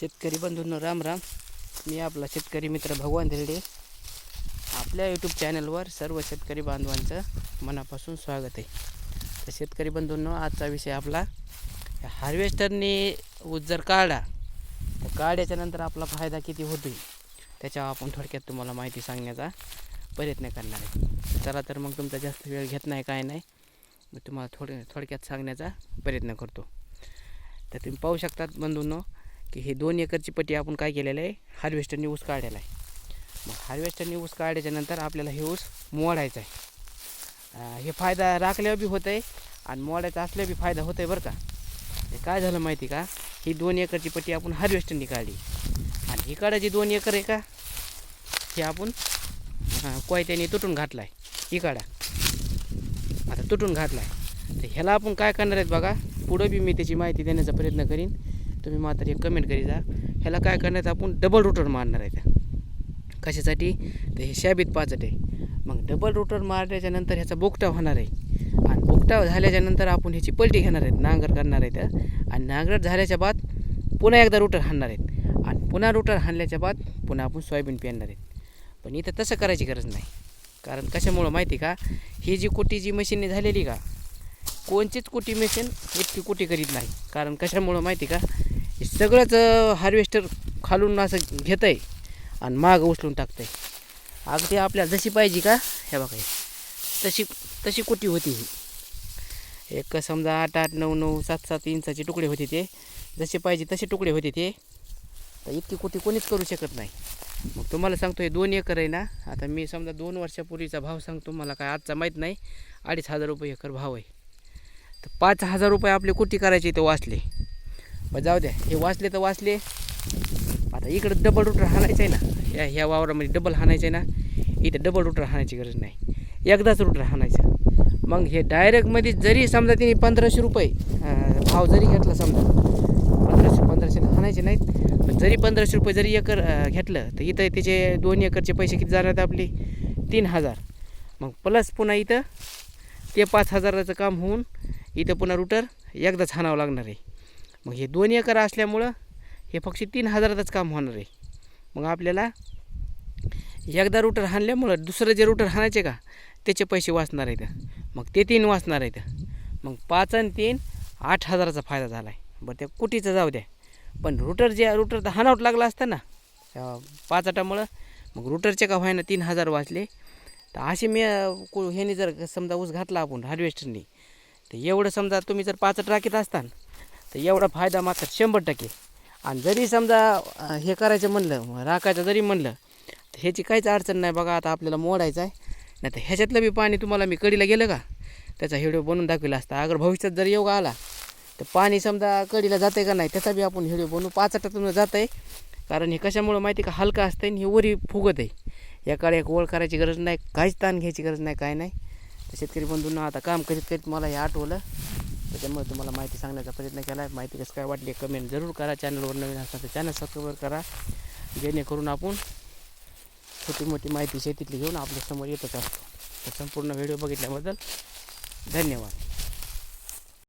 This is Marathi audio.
शेतकरी बंधूंनो राम राम. मी आपला शेतकरी मित्र भगवान धिरडे आपल्या यूट्यूब चॅनलवर सर्व शेतकरी बांधवांचं मनापासून स्वागत आहे. तर शेतकरी बंधूंनो आजचा विषय आपला हार्वेस्टरने ऊस जर काढा तर काढ्याच्या नंतर आपला फायदा किती होतो त्याच्यावर आपण थोडक्यात तुम्हाला माहिती सांगण्याचा प्रयत्न करणार आहे. चला तर मग तुमचा जास्त वेळ घेत नाही काय नाही. मी तुम्हाला थोड थोडक्यात सांगण्याचा प्रयत्न करतो. तर तुम्ही पाहू शकतात बंधूंनो की हे दोन एकरची पट्टी आपण काय केलेलं आहे? हार्वेस्टरने ऊस काढायला आहे. मग हार्वेस्टरने ऊस काढल्याच्यानंतर आपल्याला हे ऊस मोडायचा आहे. हे फायदा राखल्यावर बी होतं आहे आणि मोडायचा असल्यावर बी फायदा होतो आहे बरं का. काय झालं माहिती का? ही दोन एकरची पट्टी आपण हार्वेस्टरने काढली. आणि इकडं दोन एकर आहे का? हे आपण कोयत्याने तुटून घातला आहे. इकडा आता तुटून घातला आहे. तर ह्याला आपण काय करणार आहेत बघा? पुढं बी मी त्याची माहिती देण्याचा प्रयत्न करीन. तुम्ही मात्र एक कमेंट करी जा. ह्याला काय करणार आपण डबल रोटर मारणार आहे कशासाठी? तर हे शाबीत पाचट आहे. मग डबल रोटर मारल्याच्यानंतर ह्याचा बोकटाव होणार आहे. आणि बोकटाव झाल्याच्यानंतर आपण ह्याची पलटी घेणार आहेत. नांगर करणार आहेत आणि नांगर झाल्याच्या बाद पुन्हा एकदा रोटर हाणणार आहेत. आणि पुन्हा रोटर हाणल्याच्या बाद पुन्हा आपण सोयाबीन पेरणार आहेत. पण इथं तसं करायची गरज नाही. कारण कशामुळं माहिती का? ही जी कोटी जी मशीनने झालेली का? कोणचीच कोटी मशीन इतकी कोटी करीत नाही. कारण कशामुळं माहिती का? हे सगळंच हार्वेस्टर खालून असं घेतं आहे आणि मागं उचलून टाकतं आहे अगदी आपल्याला जशी पाहिजे का? हे बघा तशी तशी कुटी होती ही. एक समजा आठ आठ नऊ नऊ सात सात इंचाचे तुकडे होते ते. जसे पाहिजे तसे तुकडे होते ते. तर इतकी कुटी कोणीच करू शकत नाही. मग तुम्हाला सांगतो हे दोन एकर आहे ना. आता मी समजा दोन वर्षापूर्वीचा भाव सांगतो मला काय आजचा माहीत नाही. अडीच हजार रुपये एकर भाव आहे. तर पाच हजार रुपये आपले कुटी करायचे ते वाचले. मग जाऊ द्या हे वाचले तर वाचले. आता इकडं डबल रुटर हाणायचं आहे ना. या ह्या वावरामध्ये डबल हाणायचं आहे ना. इथं डबल रुटर हाणायची गरज नाही. एकदाच रुटर हाणायचं. मग हे डायरेक्टमध्ये जरी समजा तिने पंधराशे रुपये भाव जरी घेतला समजा पंधराशे पंधराशे हाणायचे नाहीत. पण जरी पंधराशे रुपये जरी एकर घेतलं तर इथं त्याचे दोन एकरचे पैसे किती जाणार आहेत आपले? तीन हजार. मग प्लस पुन्हा इथं ते पाच हजाराचं काम होऊन इथं पुन्हा रुटर एकदाच हाणावं लागणार आहे. मग हे दोन एकर असल्यामुळं हे फक्त तीन हजारातच काम होणार आहे. मग आपल्याला एकदा रुटर हाणल्यामुळं दुसरं जे रुटर हाणायचे का त्याचे पैसे वाचणार आहेत. मग ते तीन वाचणार आहेत. मग पाच आणि तीन आठ हजाराचा फायदा झाला आहे बरं त्या कुटीचं जाऊ द्या. पण रुटर जे रुटर तर हाणावट लागला असतं ना पाच आठामुळं मग रुटरचे का व्हायना तीन हजार वाचले. तर असे मी ह्याने जर समजा ऊस घातला आपण हार्वेस्टरनी तर एवढं समजा तुम्ही जर पाच ट्राकीत असताना तर एवढा फायदा मात्र शंभर टक्के. आणि जरी समजा हे करायचं म्हणलं राखायचं जरी म्हणलं तर ह्याची काहीच अडचण नाही बघा आता आपल्याला मोडायचं आहे. नाही तर ह्याच्यातलं बी पाणी तुम्हाला मी कडीला गेलं का? त्याचा व्हिडिओ बनवून दाखविला असता. अगर भविष्यात जर योग आला तर पाणी समजा कडीला जातं का नाही त्याचा बी आपण व्हिडिओ बनवू. पाचाटातून जात आहे कारण हे कशामुळं माहिती का? हलका असतं आणि हे वरी फुगत आहे याकडे एक ओळ करायची गरज नाही काहीच ताण घ्यायची गरज नाही काय नाही. तर शेतकरी बंधूंना आता काम करीत करीत मला हे आठवलं. त्याच्यामुळे तुम्हाला माहिती सांगण्याचा प्रयत्न केला आहे. माहिती कसं काय वाटली कमेंट जरूर करा. चॅनलवर नवीन असणार तर चॅनल सबस्क्राईब करा. जेणेकरून आपण छोटी मोठी माहिती शेतीतली घेऊन आपल्यासमोर येतच असतो. तर संपूर्ण व्हिडिओ बघितल्याबद्दल धन्यवाद.